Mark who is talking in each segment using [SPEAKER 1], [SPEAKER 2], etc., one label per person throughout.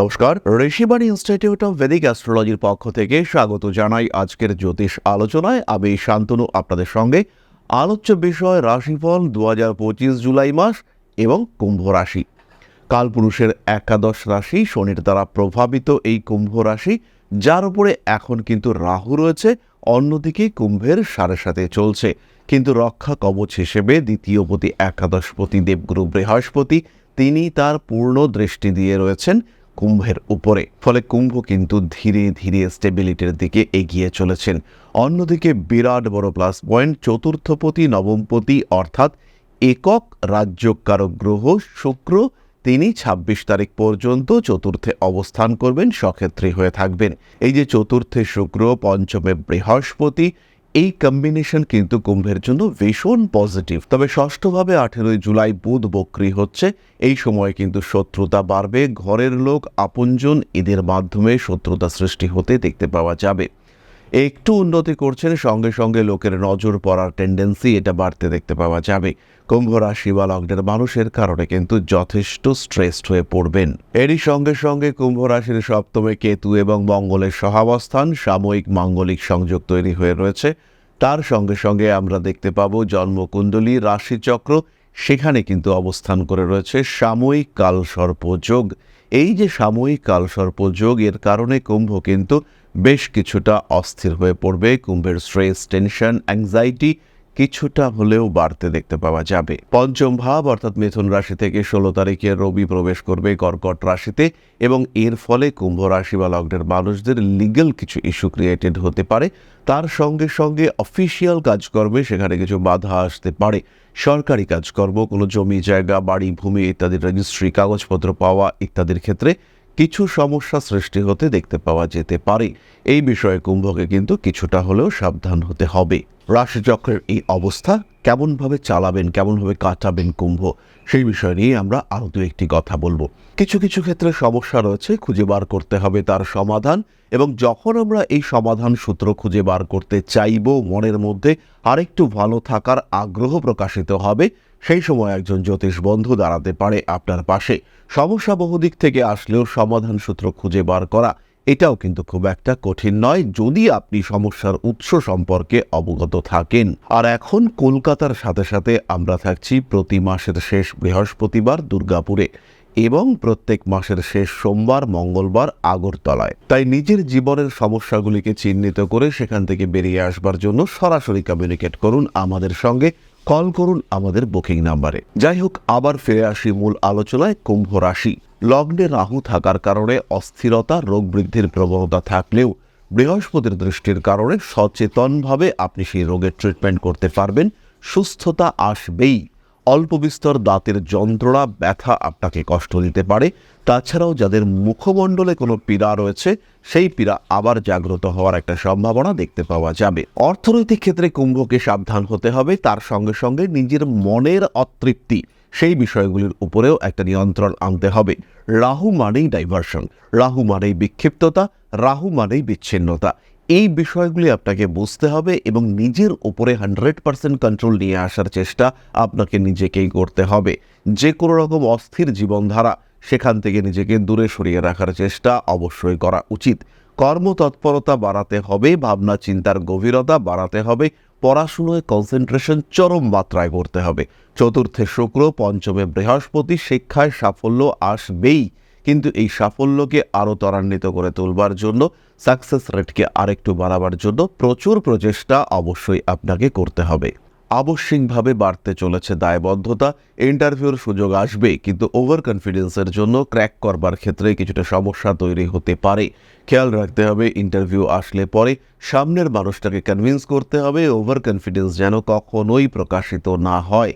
[SPEAKER 1] নমস্কার, Rishibani institute of Vedic অ্যাস্ট্রোলজির পক্ষ থেকে স্বাগত জানাই আজকের জ্যোতিষ আলোচনায়। আমি শান্তনু, আপনাদের সঙ্গে। আলোচ্য বিষয় রাশিফল দু হাজার পঁচিশ জুলাই মাস এবং কুম্ভ রাশি। কালপুরুষের একাদশ রাশি শনির দ্বারা প্রভাবিত এই কুম্ভ রাশি, যার উপরে এখন কিন্তু রাহু রয়েছে, অন্যদিকে কুম্ভের সাড়ে সাথে চলছে। কিন্তু রক্ষা কবচ হিসেবে দ্বিতীয় পতি একাদশপতি দেবগুরু বৃহস্পতি, তিনি তার পূর্ণ দৃষ্টি দিয়ে রয়েছেন। কুম্ভের উপরে। ফলে কুম্ভ কিন্তু ধীরে ধীরে স্টেবিলিটির দিকে এগিয়ে চলেছেন। অন্যদিকে বিরাট বড় প্লাস পয়েন্ট চতুর্থপতি, নবমপতি অর্থাৎ একক রাজ্যকারক গ্রহ শুক্র তিনি ২৬ তারিখ পর্যন্ত চতুর্থে অবস্থান করবেন, সক্ষেত্রী হয়ে থাকবেন। এই যে চতুর্থে শুক্র, পঞ্চমে বৃহস্পতি এই কম্বিনেশন কিন্তু কুম্ভের জন্য ভীষণ পজিটিভ তবে ষষ্ঠভাবে আঠেরোই জুলাই বুধ বক্রি হচ্ছে। এই সময়ে কিন্তু শত্রুতা বাড়বে। ঘরের লোক, আপনজন, এদের মাধ্যমে শত্রুতা সৃষ্টি হতে দেখতে পাওয়া যাবে। একটু উন্নতি করছেন, সঙ্গে সঙ্গে লোকের নজর পড়ার টেন্ডেন্সি এটা বাড়তে দেখতে পাওয়া যাবে। কুম্ভ রাশি বা লগ্নের মানুষের কারণে কিন্তু যথেষ্ট স্ট্রেসড হয়ে পড়বেন। এরই সঙ্গে সঙ্গে কুম্ভ রাশির সপ্তমে কেতু এবং মঙ্গলের সহাবস্থান, সাময়িক মাঙ্গলিক সংযোগ তৈরি হয়ে রয়েছে। তার সঙ্গে সঙ্গে আমরা দেখতে পাবো জন্মকুণ্ডলী, রাশিচক্র, সেখানে কিন্তু অবস্থান করে রয়েছে সাময়িক কালসর্প যোগ। এই যে সাময়িক কালসর্পযোগ এর কারণে কুম্ভ কিন্তু বেশ কিছুটা অস্থির হয়ে পড়বে। কুম্ভের স্ট্রেস, টেনশন অ্যাংজাইটি কিছুটা হলেও বাড়তে দেখতে পাওয়া যাবে। পঞ্চম ভাব, অর্থাৎ মিথুন রাশি থেকে ষোলো তারিখে রবি প্রবেশ করবে কর্কট রাশিতে এবং এর ফলে কুম্ভ রাশি বা লগ্নের মানুষদের লিগ্যাল কিছু ইস্যু ক্রিয়েটেড হতে পারে। তার সঙ্গে সঙ্গে অফিসিয়াল কাজকর্মে সেখানে কিছু বাধা আসতে পারে। সরকারি কাজকর্ম, কোনো জমি, জায়গা, বাড়ি, ভূমি ইত্যাদির রেজিস্ট্রি কাগজপত্র পাওয়া ইত্যাদির ক্ষেত্রে কিছু সমস্যা সৃষ্টি হতে দেখতে পাওয়া যেতে পারে। এই বিষয়ে কুম্ভকে কিন্তু কিছুটা হলেও সাবধান হতে হবে। রাশিচক্রের এই অবস্থা কেমনভাবে চালাবেন, কেমনভাবে কাটাবেন কুম্ভ, সেই বিষয় নিয়ে আমরা আরও দু একটি কথা বলব। কিছু কিছু ক্ষেত্রে সমস্যা রয়েছে, খুঁজে বার করতে হবে তার সমাধান এবং যখন আমরা এই সমাধান সূত্র খুঁজে বার করতে চাইব, মনের মধ্যে আরেকটু ভালো থাকার আগ্রহ প্রকাশিত হবে। সেই সময় একজন জ্যোতিষ বন্ধু দাঁড়াতে পারে আপনার পাশে। সমস্যা বহুদিক থেকে আসলেও সমাধান সূত্র খুঁজে বার করা, এটাও কিন্তু খুব একটা কঠিন নয় যদি আপনি সমস্যার উৎস সম্পর্কে অবগত থাকেন। আর এখন কলকাতার সাথে সাথে আমরা থাকছি প্রতি মাসের শেষ বৃহস্পতিবার দুর্গাপুরে এবং প্রত্যেক মাসের শেষ সোমবার, মঙ্গলবার আগরতলায়। তাই নিজের জীবনের সমস্যাগুলিকে চিহ্নিত করে সেখান থেকে বেরিয়ে আসবার জন্য সরাসরি কমিউনিকেট করুন আমাদের সঙ্গে। কল করুন আমাদের বুকিং নাম্বারে। যাই হোক আবার ফিরে আসি মূল আলোচনায় কুম্ভ রাশি। লগ্নে রাহু থাকার কারণে অস্থিরতা, রোগ বৃদ্ধির প্রবণতা থাকলেও বৃহস্পতির দৃষ্টির কারণে সচেতনভাবে আপনি সেই রোগের ট্রিটমেন্ট করতে পারবেন। সুস্থতা আসবেই। অল্প বিস্তর দাঁতের যন্ত্রণা, ব্যথা আপনাকে কষ্ট দিতে পারে। তাছাড়াও যাদের মুখমণ্ডলে কোনো পীড়া রয়েছে, সেই পীড়া আবার জাগ্রত হওয়ার একটা সম্ভাবনা দেখতে পাওয়া যাবে। অর্থনৈতিক ক্ষেত্রে কুম্ভকে সাবধান হতে হবে, তার সঙ্গে সঙ্গে নিজের মনের অতৃপ্তি, সেই বিষয়গুলির উপরেও একটা নিয়ন্ত্রণ আনতে হবে। রাহু মানেই ডাইভার্সন রাহু মানেই বিক্ষিপ্ততা, রাহু মানেই বিচ্ছিন্নতা। এই বিষয়গুলি আপনাকে বুঝতে হবে এবং নিজের উপরে হান্ড্রেড পার্সেন্ট কন্ট্রোল নিয়ে আসার চেষ্টা আপনাকে নিজেকেই করতে হবে। যে কোনো রকম অস্থির জীবনধারা সেখান থেকে নিজেকে দূরে সরিয়ে রাখার চেষ্টা অবশ্যই করা উচিত। কর্মতৎপরতা বাড়াতে হবে, ভাবনা চিন্তার গভীরতা বাড়াতে হবে, পড়াশুনোয় কনসেন্ট্রেশন চরম মাত্রায় করতে হবে। চতুর্থে শুক্র, পঞ্চমে বৃহস্পতি, শিক্ষায় সাফল্য আসবেই। কিন্তু এই সাফল্যকে আরও ত্বরান্বিত করে তুলবার জন্য সাকসেস রেটকে আরেকটু বাড়াবার জন্য প্রচুর প্রচেষ্টা অবশ্যই আপনাকে করতে হবে। আবশ্যিকভাবে বাড়তে চলেছে দায়বদ্ধতা। ইন্টারভিউর সুযোগ আসবে, কিন্তু ওভার কনফিডেন্সের জন্য ক্র্যাক করবার ক্ষেত্রে কিছুটা সমস্যা তৈরি হতে পারে। খেয়াল রাখতে হবে, ইন্টারভিউ আসলে পরে সামনের মানুষটাকে কনভিন্স করতে হবে ওভার কনফিডেন্স যেন কখনোই প্রকাশিত না হয়।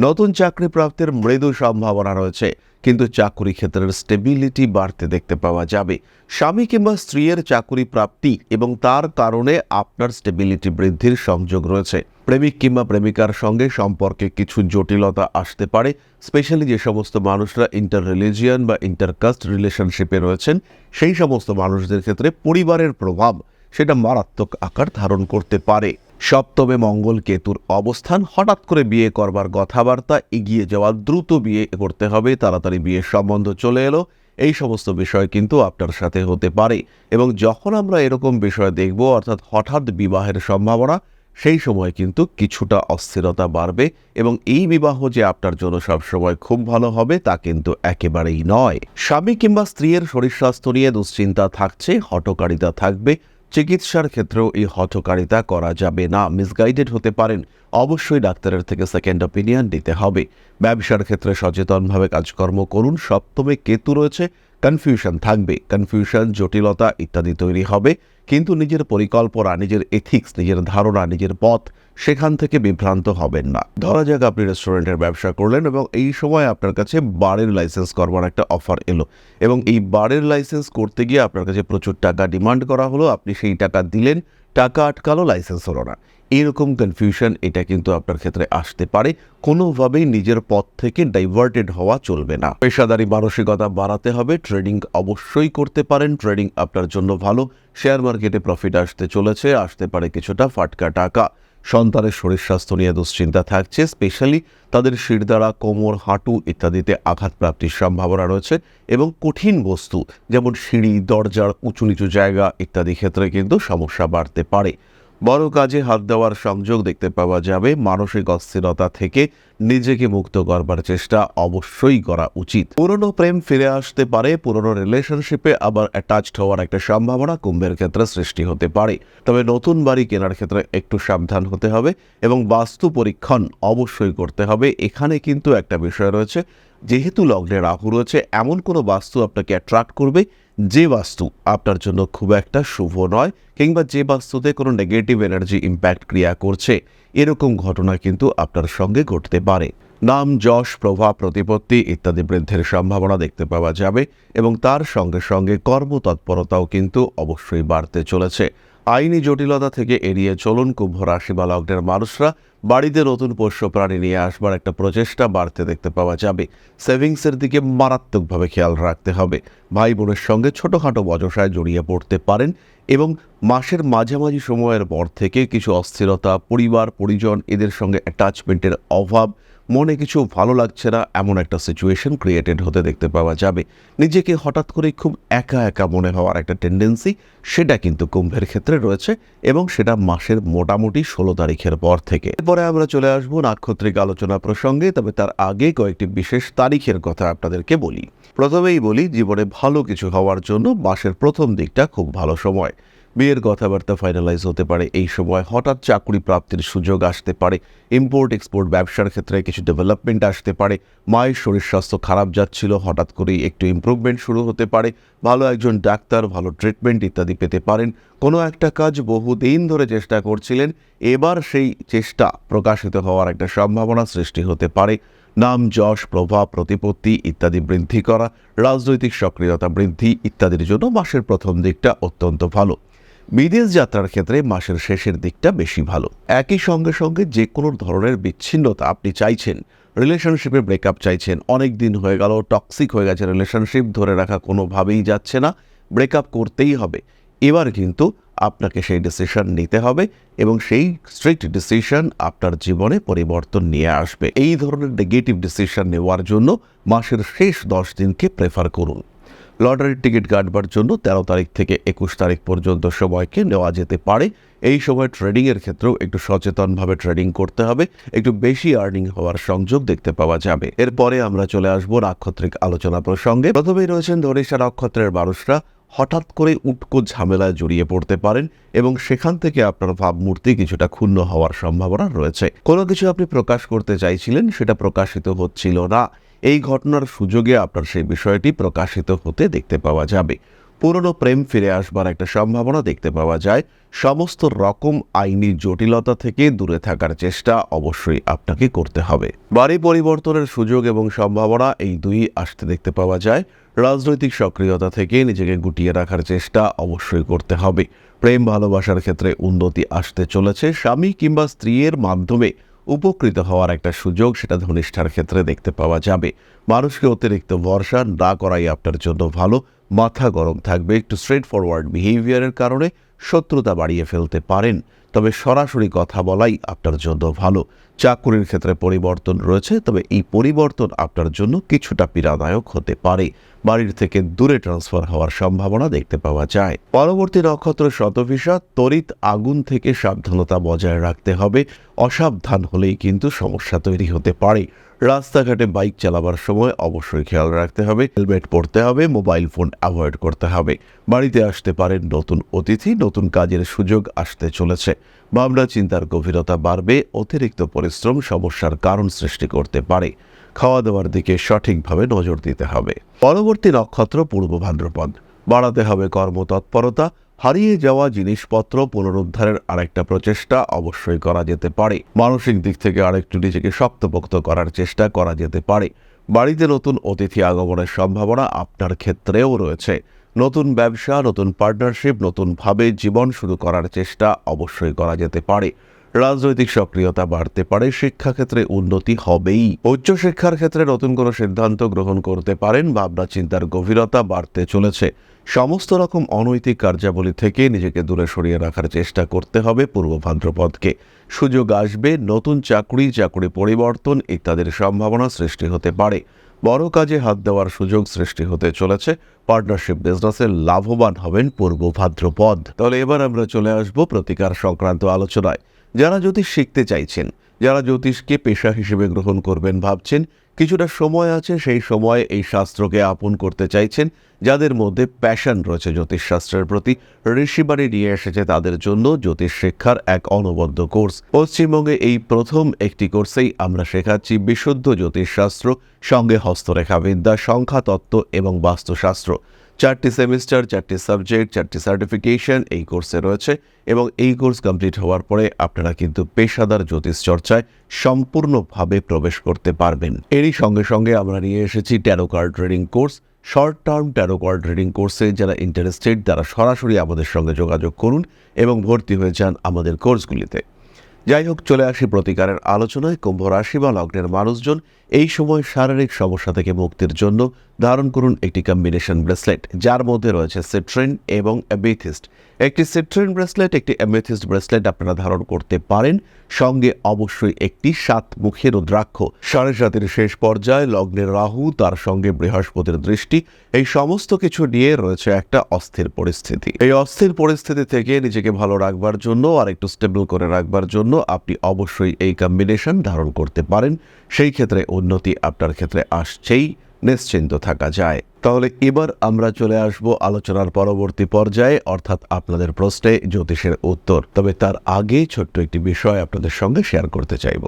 [SPEAKER 1] নতুন চাকরি প্রাপ্তির মৃদু সম্ভাবনা রয়েছে। কিন্তু চাকুরি ক্ষেত্রের স্টেবিলিটি বাড়তে দেখতে পাওয়া যাবে। স্বামী কিংবা স্ত্রীর চাকুরি প্রাপ্তি এবং তার কারণে আপনার স্টেবিলিটি বৃদ্ধির সংযোগ রয়েছে। প্রেমিক কিংবা প্রেমিকার সঙ্গে সম্পর্কে কিছু জটিলতা আসতে পারে স্পেশালি যে সমস্ত মানুষরা ইন্টার রিলিজিয়ান বা ইন্টারকাস্ট রিলেশনশিপে রয়েছেন, সেই সমস্ত মানুষদের ক্ষেত্রে পরিবারের প্রভাব সেটা মারাত্মক আকার ধারণ করতে পারে। সপ্তমে মঙ্গল কেতুর অবস্থান, হঠাৎ করে বিয়ে করবার কথাবার্তা এগিয়ে যাওয়া দ্রুত বিয়ে করতে হবে, তাড়াতাড়ি বিয়ের সম্বন্ধ চলে এলো। এই সমস্ত বিষয় কিন্তু আপনার সাথে হতে পারে এবং যখন আমরা এরকম বিষয় দেখব, অর্থাৎ হঠাৎ বিবাহের সম্ভাবনা, সেই সময় কিন্তু কিছুটা অস্থিরতা বাড়বে এবং এই বিবাহ যে আপনার জন্য সবসময় খুব ভালো হবে, তা কিন্তু একেবারেই নয়। স্বামী কিংবা স্ত্রীর শরীর স্বাস্থ্য নিয়ে দুশ্চিন্তা থাকছে হটকারিতা থাকবে চিকিৎসার ক্ষেত্রেও এই হঠকারিতা করা যাবে না। মিসগাইডেড হতে পারেন, অবশ্যই ডাক্তারের থেকে সেকেন্ড অপিনিয়ন নিতে হবে। ব্যবসার ক্ষেত্রে সচেতনভাবে কাজকর্ম করুন। সপ্তমে কেতু রয়েছে কনফিউশন থাকবে, কনফিউশন, জটিলতা ইত্যাদি তৈরি হবে। কিন্তু নিজের পরিকল্পনা, নিজের এথিক্স নিজের ধারণা, নিজের পথ সেখান থেকে বিভ্রান্ত হবেন না। ধরা যাক আপনি রেস্টুরেন্টের ব্যবসা করলেন এবং এই সময় আপনার কাছে বারের লাইসেন্স করবার একটা অফার এলো এবং এই বারের লাইসেন্স করতে গিয়ে আপনার কাছে প্রচুর টাকা ডিমান্ড করা হলো, আপনি সেই টাকা দিলেন টাকা আটকালো লাইসেন্স হলো না। এরকম কনফিউশন এটা কিন্তু আপনার ক্ষেত্রে আসতে পারে। কোনোভাবেই নিজের পথ থেকে ডাইভার্টেড হওয়া চলবে না। পেশাদারি মানসিকতা বাড়াতে হবে। ট্রেডিং অবশ্যই করতে পারেন। ট্রেডিং আপনার জন্য ভালো। শেয়ার মার্কেটে প্রফিট আসতে চলেছে। আসতে পারে কিছুটা ফাটকা টাকা। সন্তানের শরীর স্বাস্থ্য নিয়ে দুশ্চিন্তা থাকছে স্পেশালি তাদের শিরদাঁড়া, কোমর, হাঁটু ইত্যাদিতে আঘাত প্রাপ্তির সম্ভাবনা রয়েছে এবং কঠিন বস্তু যেমন সিঁড়ি, দরজার উঁচু নিচু জায়গা ইত্যাদি ক্ষেত্রে কিন্তু সমস্যা বাড়তে পারে। বড় কাজে হাত দেওয়ার সংযোগ দেখতে পাওয়া যাবে। মানসিক অস্থিরতা থেকে নিজেকে মুক্ত করবার চেষ্টা অবশ্যই করা উচিত। পুরনো প্রেম ফিরে আসতে পারে, পুরনো রিলেশনশিপে আবার অ্যাটাচড হওয়ার একটা সম্ভাবনা কুম্ভের ক্ষেত্রে সৃষ্টি হতে পারে। তবে নতুন বাড়ি কেনার ক্ষেত্রে একটু সাবধান হতে হবে এবং বাস্তু পরীক্ষণ অবশ্যই করতে হবে। এখানে কিন্তু একটা বিষয় রয়েছে, যেহেতু লগ্নে রাহু রয়েছে, এমন কোনো বাস্তু আপনাকে অ্যাট্রাক্ট করবে যে বাস্তু আপনার জন্য খুব একটা শুভ নয় কিংবা যে বাস্তুতে কোনো নেগেটিভ এনার্জি ইম্প্যাক্ট ক্রিয়া করছে, এরকম ঘটনা কিন্তু আপনার সঙ্গে ঘটতে পারে। নাম, যশ, প্রভাব, প্রতিপত্তি ইত্যাদি বৃদ্ধির সম্ভাবনা দেখতে পাওয়া যাবে এবং তার সঙ্গে সঙ্গে কর্মতৎপরতাও কিন্তু অবশ্যই বাড়তে চলেছে। আইনি জটিলতা থেকে এড়িয়ে চলুন। কুম্ভ রাশি বা লগ্নের মানুষরা বাড়িতে নতুন পোষ্য প্রাণী নিয়ে আসবার একটা প্রচেষ্টা বাড়তে দেখতে পাওয়া যাবে। সেভিংসের দিকে মারাত্মকভাবে খেয়াল রাখতে হবে। ভাই বোনের সঙ্গে ছোটোখাটো বজসায় জড়িয়ে পড়তে পারেন এবং মাসের মাঝামাঝি সময়ের পর থেকে কিছু অস্থিরতা, পরিবার, পরিজন এদের সঙ্গে অ্যাটাচমেন্টের অভাব মনে কিছু ভালো লাগছে না, এমন একটা সিচুয়েশন ক্রিয়েটেড হতে দেখতে পাওয়া যাবে। নিজেকে হঠাৎ করে খুব একা একা মনে হওয়ার একটা টেন্ডেন্সি সেটা কিন্তু কুম্ভের ক্ষেত্রে রয়েছে এবং সেটা মাসের মোটামুটি ষোলো তারিখের পর থেকে। এরপরে আমরা চলে আসব নাক্ষত্রিক আলোচনা প্রসঙ্গে, তবে তার আগে কয়েকটি বিশেষ তারিখের কথা আপনাদেরকে বলি। প্রথমেই বলি, জীবনে ভালো কিছু হওয়ার জন্য মাসের প্রথম দিকটা খুব ভালো সময়। বিয়ের কথাবার্তা ফাইনালাইজ হতে পারে এই সময়। হঠাৎ চাকরি প্রাপ্তির সুযোগ আসতে পারে। ইম্পোর্ট এক্সপোর্ট ব্যবসার ক্ষেত্রে কিছু ডেভেলপমেন্ট আসতে পারে। মায়ের শরীর স্বাস্থ্য খারাপ যাচ্ছিল, হঠাৎ করেই একটু ইমপ্রুভমেন্ট শুরু হতে পারে। ভালো একজন ডাক্তার, ভালো ট্রিটমেন্ট ইত্যাদি পেতে পারেন। কোনো একটা কাজ বহুদিন ধরে চেষ্টা করছিলেন, এবার সেই চেষ্টা প্রকাশিত হওয়ার একটা সম্ভাবনা সৃষ্টি হতে পারে। নাম, যশ, প্রভাব, প্রতিপত্তি ইত্যাদি বৃদ্ধি করা, রাজনৈতিক সক্রিয়তা বৃদ্ধি ইত্যাদির জন্য মাসের প্রথম দিকটা অত্যন্ত ভালো। বিদেশ যাত্রার ক্ষেত্রে মাসের শেষের দিকটা বেশি ভালো। একই সঙ্গে সঙ্গে যে কোনো ধরনের বিচ্ছিন্নতা আপনি চাইছেন রিলেশনশিপে ব্রেকআপ চাইছেন, অনেক দিন হয়ে গেল টক্সিক হয়ে গেছে রিলেশনশিপ ধরে রাখা কোনোভাবেই যাচ্ছে না ব্রেকআপ করতেই হবে। এবার কিন্তু আপনাকে সেই ডিসিশন নিতে হবে এবং সেই স্ট্রিক্ট ডিসিশন আপনার জীবনে পরিবর্তন নিয়ে আসবে। এই ধরনের নেগেটিভ ডিসিশন নেওয়ার জন্য মাসের শেষ দশ দিনকে প্রেফার করুন। লটারির টিকিট কাটবার জন্য তেরো তারিখ থেকে একুশ তারিখ পর্যন্ত সময়কে নেওয়া যেতে পারে। এই সময় ট্রেডিংয়ের ক্ষেত্রেও একটু সচেতনভাবে ট্রেডিং করতে হবে। একটু বেশি আর্নিং হওয়ার সংযোগ দেখতে পাওয়া যাবে। এরপরে আমরা চলে আসব নাক্ষত্রিক আলোচনা প্রসঙ্গে। প্রথমেই রয়েছেন ধরিষা নক্ষত্রের মানুষরা। হঠাৎ করে উটকো ঝামেলায় জড়িয়ে পড়তে পারেন এবং সেখান থেকে আপনার ভাবমূর্তি কিছুটা ক্ষুণ্ণ হওয়ার সম্ভাবনা রয়েছে। কোনো কিছু আপনি প্রকাশ করতে চাইছিলেন, সেটা প্রকাশিত হচ্ছিল না। এই ঘটনার সুযোগে আপনার সেই বিষয়টি প্রকাশিত হতে দেখতে পাওয়া যাবে। পুরনো প্রেম ফিরে আসবার একটা সম্ভাবনা দেখতে পাওয়া যায়। সমস্ত রকম আইনি জটিলতা থেকে দূরে থাকার চেষ্টা অবশ্যই আপনাকে করতে হবে। বাড়ি পরিবর্তনের সুযোগ এবং সম্ভাবনা এই দুই আসতে দেখতে পাওয়া যায়। রাজনৈতিক সক্রিয়তা থেকে নিজেকে গুটিয়ে রাখার চেষ্টা অবশ্যই করতে হবে। প্রেম ভালোবাসার ক্ষেত্রে উন্নতি আসতে চলেছে। স্বামী কিংবা স্ত্রীর মাধ্যমে উপকৃত হওয়ার একটা সুযোগ সেটা ধনিষ্ঠার ক্ষেত্রে দেখতে পাওয়া যাবে। মানুষকে অতিরিক্ত ভরসা না করাই আপনার জন্য ভালো। মাথা গরম থাকবে, একটু স্ট্রেট ফরওয়ার্ড বিহেভিয়ারের কারণে শত্রুতা বাড়িয়ে ফেলতে পারেন। তবে সরাসরি কথা বলাই আপনার জন্য ভালো। চাকুরির ক্ষেত্রে পরিবর্তন রয়েছে, তবে এই পরিবর্তন আপনার জন্য কিছুটা পীড়াদায়ক হতে পারে। বাড়ির থেকে দূরে ট্রান্সফার হওয়ার সম্ভাবনা দেখতে পাওয়া যায়। পরবর্তী নক্ষত্র শতভিসা, তড়িৎ আগুন থেকে সাবধানতা বজায় রাখতে হবে। অসাবধান হলেই কিন্তু সমস্যা তৈরি হতে পারে। রাস্তাঘাটে বাইক চালাবার সময় অবশ্যই খেয়াল রাখতে হবে, হেলমেট পরতে হবে, মোবাইল ফোন অ্যাভয়েড করতে হবে। বাড়িতে আসতে পারেন নতুন অতিথি, নতুন কাজের সুযোগ আসতে চলেছে। ভাবনা চিন্তার গভীরতা বাড়বে, অতিরিক্ত পরিশ্রম সমস্যার কারণ সৃষ্টি করতে পারে। খাওয়া দাওয়ার দিকে সঠিকভাবে নজর দিতে হবে। পরবর্তী নক্ষত্র পূর্ব ভাদ্রপদ। বাড়াতে হবে কর্মতৎপরতা হারিয়ে যাওয়া জিনিসপত্র পুনরুদ্ধারের আরেকটা প্রচেষ্টা অবশ্যই করা যেতে পারে। মানসিক দিক থেকে আরেকটু নিজেকে শক্তপোক্ত করার চেষ্টা করা যেতে পারে। বাড়িতে নতুন অতিথি আগমনের সম্ভাবনা আপনার ক্ষেত্রেও রয়েছে। নতুন ব্যবসা, নতুন পার্টনারশিপ নতুনভাবে জীবন শুরু করার চেষ্টা অবশ্যই করা যেতে পারে। রাজনৈতিক সক্রিয়তা বাড়তে পারে, শিক্ষাক্ষেত্রে উন্নতি হবেই। উচ্চশিক্ষার ক্ষেত্রে নতুন কোনো সিদ্ধান্ত গ্রহণ করতে পারেন ভাবনা চিন্তার গভীরতা বাড়তে চলেছে। সমস্ত রকম অনৈতিক কার্যাবলী থেকে নিজেকে দূরে সরিয়ে রাখার চেষ্টা করতে হবে পূর্ব ভাদ্রপদকে। সুযোগ আসবে, নতুন চাকরি চাকরি পরিবর্তন ইত্যাদির সম্ভাবনা সৃষ্টি হতে পারে। বড় কাজে হাত দেওয়ার সুযোগ সৃষ্টি হতে চলেছে। পার্টনারশিপ বিজনেসে লাভবান হবেন পূর্ব ভাদ্রপদ। তাহলে এবার আমরা চলে আসব প্রতিকার সংক্রান্ত আলোচনায়। যারা জ্যোতিষ শিখতে চাইছেন, যারা জ্যোতিষকে পেশা হিসেবে গ্রহণ করবেন ভাবছেন, কিছুটা সময় আছে, সেই সময়ে এই শাস্ত্রকে আপন করতে চাইছেন, যাদের মধ্যে প্যাশন রয়েছে জ্যোতিষশাস্ত্রের প্রতি। ঋষিবাড়ি নিয়ে এসেছে তাদের জন্য জ্যোতিষ শিক্ষার এক অনবদ্য কোর্স। পশ্চিমবঙ্গে এই প্রথম একটি কোর্সেই আমরা শেখাচ্ছি বিশুদ্ধ জ্যোতিষশাস্ত্র সঙ্গে হস্তরেখা বিদ্যা সংখ্যা তত্ত্ব এবং বাস্তুশাস্ত্র। চারটি সেমিস্টার, চারটি সাবজেক্ট, চারটি সার্টিফিকেশন এই কোর্সে রয়েছে এবং এই কোর্স কমপ্লিট হওয়ার পরে আপনারা কিন্তু পেশাদার জ্যোতিষ চর্চায় সম্পূর্ণভাবে প্রবেশ করতে পারবেন। এরই সঙ্গে সঙ্গে আমরা নিয়ে এসেছি tarot card trading course. Short term tarot card reading কোর্সে যারা ইন্টারেস্টেড তারা সরাসরি আমাদের সঙ্গে যোগাযোগ করুন এবং ভর্তি হয়ে যান আমাদের কোর্সগুলিতে। যাই হোক, চলে আসি প্রতিকারের আলোচনায়। কুম্ভ রাশি বা লগ্নের মানুষজন এই সময় শারীরিক সমস্যা থেকে মুক্তির জন্য ধারণ করুন একটি কম্বিনেশন ব্রেসলেট যার মধ্যে রয়েছে সিট্রিন এবং অ্যামেথিস্ট একটি সিট্রিন ব্রেসলেট একটি অ্যামেথিস্ট ব্রেসলেট আপনারা ধারণ করতে পারেন। সঙ্গে অবশ্যই একটি সাত মুখের রুদ্রাক্ষ। সাড়ে সাতের শেষ পর্যায়ে লগ্নের রাহু, তার সঙ্গে বৃহস্পতির দৃষ্টি। এই সমস্ত কিছু নিয়ে রয়েছে একটা অস্থির পরিস্থিতি। এই অস্থির পরিস্থিতি থেকে নিজেকে ভালো রাখবার জন্য আর একটু স্টেবল করে রাখবার জন্য আপনি অবশ্যই এই কম্বিনেশন ধারণ করতে পারেন। সেই ক্ষেত্রে উন্নতি আপনার ক্ষেত্রে আসছেই, নিশ্চিন্ত থাকা যায়। তাহলে এবার আমরা চলে আসব আলোচনার পরবর্তী পর্যায়ে, অর্থাৎ আপনাদের প্রশ্নে জ্যোতিষের উত্তর। তবে তার আগে ছোট্ট একটি বিষয় আপনাদের সঙ্গে শেয়ার করতে চাইব।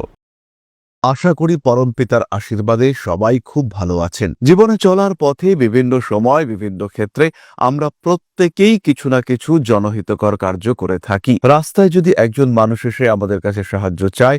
[SPEAKER 1] আশা করি পরমপিতার আশীর্বাদে সবাই খুব ভালো আছেন। জীবনে চলার পথে বিভিন্ন সময়, বিভিন্ন ক্ষেত্রে আমরা প্রত্যেকেই কিছু না কিছু জনহিতকর কার্য করে থাকি। রাস্তায় যদি একজন মানুষ এসে আমাদের কাছে সাহায্য চায়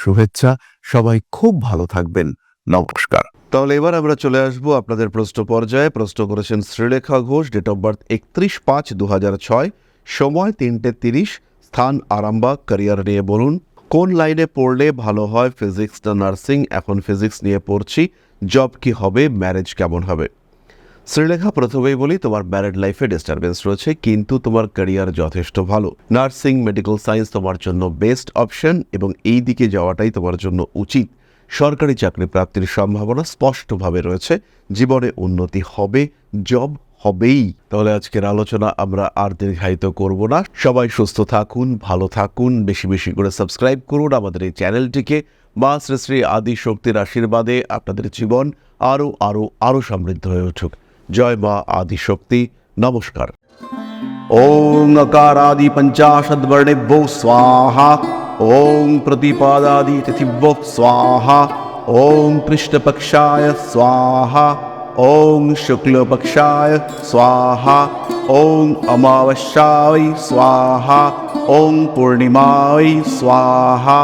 [SPEAKER 1] শুভেচ্ছা। সবাই খুব ভালো থাকবেন। নমস্কার। তাহলে এবার আমরা চলে আসব আপনাদের প্রশ্ন পর্যায়ে। প্রশ্ন করেছেন Srilekha Ghosh date of birth একত্রিশ পাঁচ দু ছয়। সময় তিনটে তিরিশ। স্থান আরামবাগ ক্যারিয়ার নিয়ে বলুন। কোন লাইনে পড়লে ভালো হয়? ফিজিক্স না নার্সিং এখন ফিজিক্স নিয়ে পড়ছি। জব কি হবে? ম্যারেজ কেমন হবে? শ্রীলেখা প্রথমেই বলি, তোমার ম্যারেড লাইফে ডিস্টারবেন্স রয়েছে, কিন্তু তোমার ক্যারিয়ার যথেষ্ট ভালো। নার্সিং মেডিকেল সায়েন্স তোমার জন্য বেস্ট অপশন এবং এই দিকে যাওয়াটাই তোমার জন্য উচিত। সরকারি চাকরি প্রাপ্তির সম্ভাবনা স্পষ্টভাবে রয়েছে, জীবনে উন্নতি হবে জব হবেই। তাহলে আজকের আলোচনা আমরা আর দীর্ঘায়িত করব না। সবাই সুস্থ থাকুন, ভালো থাকুন, বেশি বেশি করে সাবস্ক্রাইব করুন আমাদের এই চ্যানেলটিকে। মা শ্রী শ্রী আদি শক্তির আশীর্বাদে আপনাদের জীবন আরও আরও আরও সমৃদ্ধ হয়ে উঠুক। জয় মা আদি শক্তি নমস্কার ওং अकारादि पञ्चाशद्वर्णेभ्यो स्वाहा ॐ प्रतिपादादि तिथिभ्यो स्वाहा ॐ कृष्णपक्षाय स्वाहा ॐ शुक्लपक्षाय स्वाहा ॐ अमावस्याय स्वाहा ॐ पूर्णिमाय स्वाहा